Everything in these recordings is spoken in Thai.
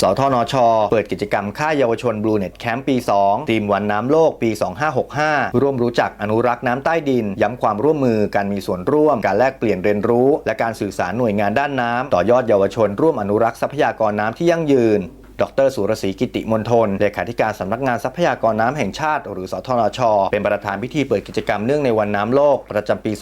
สทนช เปิดกิจกรรมค่ายเยาวชนบลูเน็ตแคมป์ปี 2 ทีมวันน้ำโลกปี 2565 ร่วมรู้จักอนุรักษ์น้ำใต้ดิน ย้ำความร่วมมือการมีส่วนร่วม การแลกเปลี่ยนเรียนรู้ และการสื่อสารหน่วยงานด้านน้ำต่อยอดเยาวชนร่วมอนุรักษ์ทรัพยากรน้ำที่ยั่งยืน ดรสุรศรีกิติมนทนเลขาธิการสำนักงานทรัพยากรน้ำแห่งชาติ หรือสทนช เป็นประธานพิธีเปิดกิจกรรมเนื่องในวันน้ำโลก ประจำปี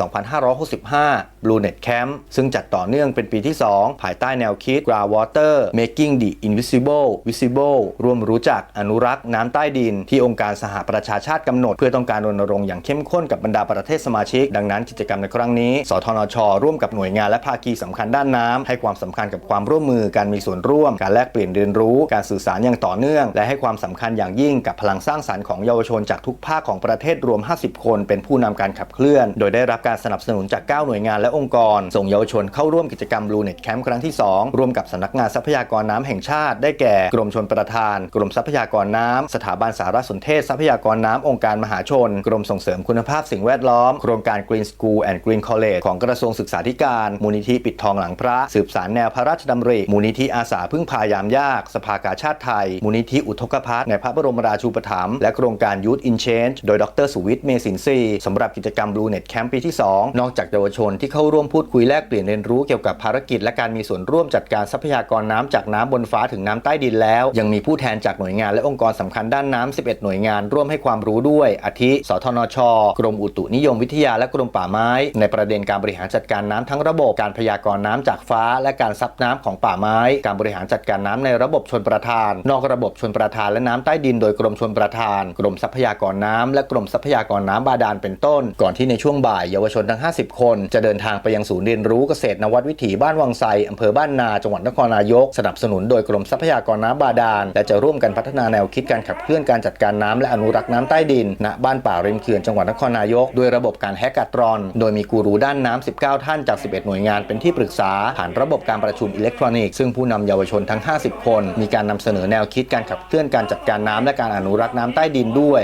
2565 Blue Net Camp ซึ่งจัดต่อเนื่องเป็นปีที่ 2 ภายใต้แนวคิด Groundwater Making the Invisible Visible ร่วมรู้จักอนุรักษ์น้ำใต้ดิน ที่องค์การสหประชาชาติกำหนด เพื่อต้องการรณรงค์อย่างเข้มข้นกับบรรดาประเทศสมาชิก ดังนั้นกิจกรรมในครั้งนี้ สทนช ร่วมกับหน่วยงานและภาคีสำคัญด้านน้ำให้ความสำคัญกับความร่วมมือการมีส่วนร่วมการแลกเปลี่ยนเรียนรู้การสื่อสารอย่างต่อเนื่อง และให้ความสำคัญอย่างยิ่งกับพลังสร้างสรรค์ของเยาวชนจากทุกภาคของประเทศรวม 50 คน เป็นผู้นำการขับเคลื่อน โดยได้รับการสนับสนุนจาก 9 หน่วยงานและองค์กร ส่งเยาวชนเข้าร่วมกิจกรรม Blue Net Camp ครั้งที่ 2 ร่วมกับสำนักงานทรัพยากรน้ำแห่งชาติ ได้แก่ กรมชลประทาน กรมทรัพยากรน้ำสถาบันสารสนเทศทรัพยากรน้ำองค์การมหาชน กรมส่งเสริมคุณภาพสิ่งแวดล้อม โครงการ Green School and Green College ของกระทรวงศึกษาธิการ มูลนิธิปิดทองหลังพระ สืบสารแนวพระราชดำริ มูลนิธิอาสาพึ่งพายามยากสภากาชาติไทย มูลนิธิอุทกภัทในพระบรมราชูปถัมภ์และโครงการ Youth in Change โดยดรสุวิทย์เมสินทรีสำหรับกิจกรรม Blue Net Camp ปีที่ 2 นอกจากเยาวชนที่เข้าร่วมพูดคุยแลกเปลี่ยนเรียนรู้เกี่ยวกับภารกิจ และการมีส่วนร่วมจัดการทรัพยากรน้ำจากน้ำบนฟ้าถึงน้ำใต้ดินแล้ว ยังมีผู้แทนจากหน่วยงานและองค์กรสำคัญด้านน้ำ11 หน่วยงานร่วมให้ความรู้ด้วย อาทิ สทนช กรมอุตุนิยมวิทยาและกรมป่าไม้ ในประเด็นการบริหารจัดการน้ำทั้งระบบการพยากรณ์น้ำจากฟ้า และการซับน้ำของป่าไม้ การบริหารจัดการน้ำในระบบชนประทาน นอกระบบชนประทานและน้ำใต้ดินโดยกรมชนประทาน กรมทรัพยากรน้ำและกรมทรัพยากรน้ำบาดาลเป็นต้น ก่อนที่ในช่วงบ่ายเยาวชนทั้ง 50 คน จะเดินทางไปยังศูนย์เรียนรู้เกษตรนวัดวิถีบ้านวังไซอำเภอบ้านนาจังหวัดนครนายก สนับสนุนโดยกรมทรัพยากรน้ำบาดาลและจะร่วมกันพัฒนาแนวคิดการขับเคลื่อนการจัดการน้ำและอนุรักษ์น้ำใต้ดิน ณบ้านป่าริมเขื่อนจังหวัดนครนายก ด้วยระบบการแฮกกอร์ตรอน โดยมีกูรูด้านน้ำ19 ท่านจาก 11 หน่วยงานเป็นที่ปรึกษาผ่านระบบการประชุมอิเล็กทรอนิกส์ซึ่งผู้นำเยาวชนทั้ง 50 คนมีการนำเสนอแนวคิดการขับเคลื่อนการจัดการน้ำและการอนุรักษ์น้ำใต้ดินด้วย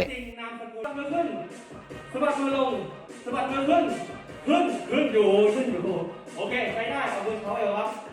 สบัดมือลงสบัดมือขึ้น ขึ้น ขึ้นอยู่ ขึ้นอยู่ โอเค ใช้ได้ขอบคุณเขาเอวครับ